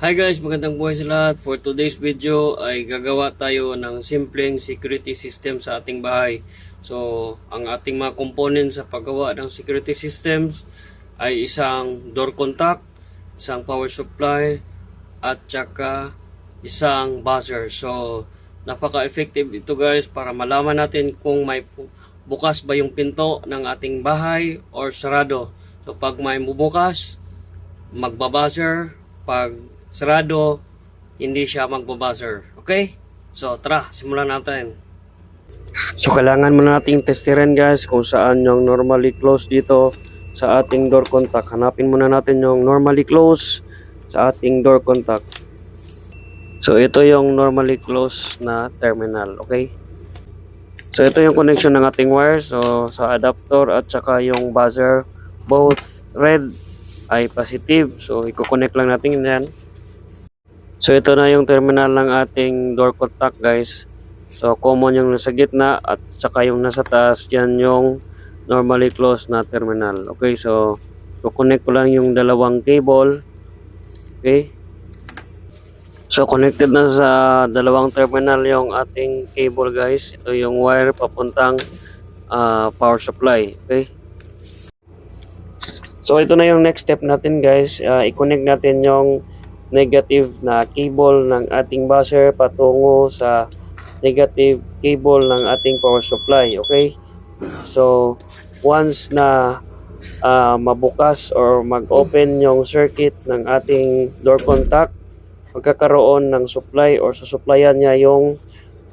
Hi guys, magandang buhay sa lahat. For today's video ay gagawa tayo ng simpleng security system sa ating bahay. So, ang ating mga components sa paggawa ng security systems ay isang door contact, isang power supply, at saka isang buzzer. So, napaka-effective ito guys para malaman natin kung may bukas ba yung pinto ng ating bahay or sarado. So, pag may bubukas, magbabuzzer. Pag sarado, hindi siya magbabuzzer. Okay? So, tara, simulan natin. So, kailangan muna nating testirin guys kung saan yung normally close dito sa ating door contact. Hanapin muna natin yung normally close sa ating door contact. So, ito yung normally close na terminal. Okay? So, ito yung connection ng ating wire. So, sa adapter at saka yung buzzer, both red ay positive. So, i-connect lang natin yan. So, ito na yung terminal ng ating door contact, guys. So, common yung nasa gitna at saka yung nasa taas, yan yung normally closed na terminal. Okay, so, connect ko lang yung dalawang cable. Okay. So, connected na sa dalawang terminal yung ating cable, guys. Ito yung wire papuntang ah, power supply. Okay. So ito na yung next step natin guys. Uh, i-connect natin yung negative na cable ng ating buzzer patungo sa negative cable ng ating power supply. Okay? So once na ah, mabukas or mag-open yung circuit ng ating door contact, magkakaroon ng supply or susuplayan niya yung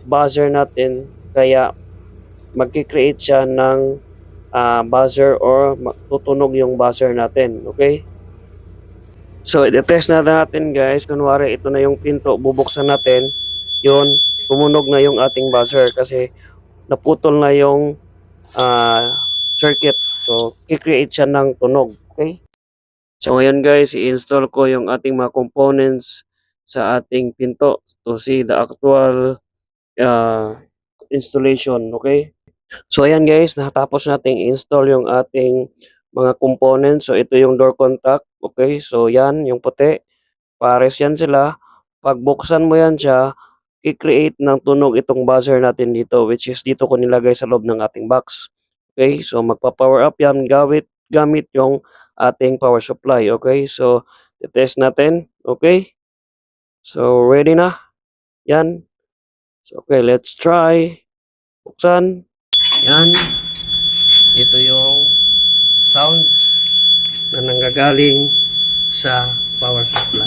buzzer natin kaya magki-create siya ng ah, buzzer or tutunog yung buzzer natin. Okay? So, i-test na natin guys. Kunwari, ito na yung pinto. Bubuksan natin. Yun, tumunog na yung ating buzzer kasi naputol na yung ah, circuit. So, kikreate siya ng tunog. Okay? So, ngayon guys, i-install ko yung ating mga components sa ating pinto to see the actual ah, installation. Okay? So ayan guys, natapos nating install yung ating mga components. So ito yung door contact. Okay, so yan, yung puti. Pares yan sila. Pag buksan mo yan siya, i-create ng tunog itong buzzer natin dito which is dito ko nilagay sa loob ng ating box. Okay, so magpa-power up yan gamit, gamit yung ating power supply. Okay, so test natin. Okay, so ready na. Yan. So, okay, let's try. Buksan. Yan. Ito yung sound nanggagaling sa power supply.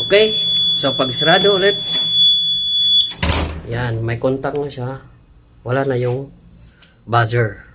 Okay? So, pag sarado ulit, yan, may contact na siya. Wala na yung buzzer.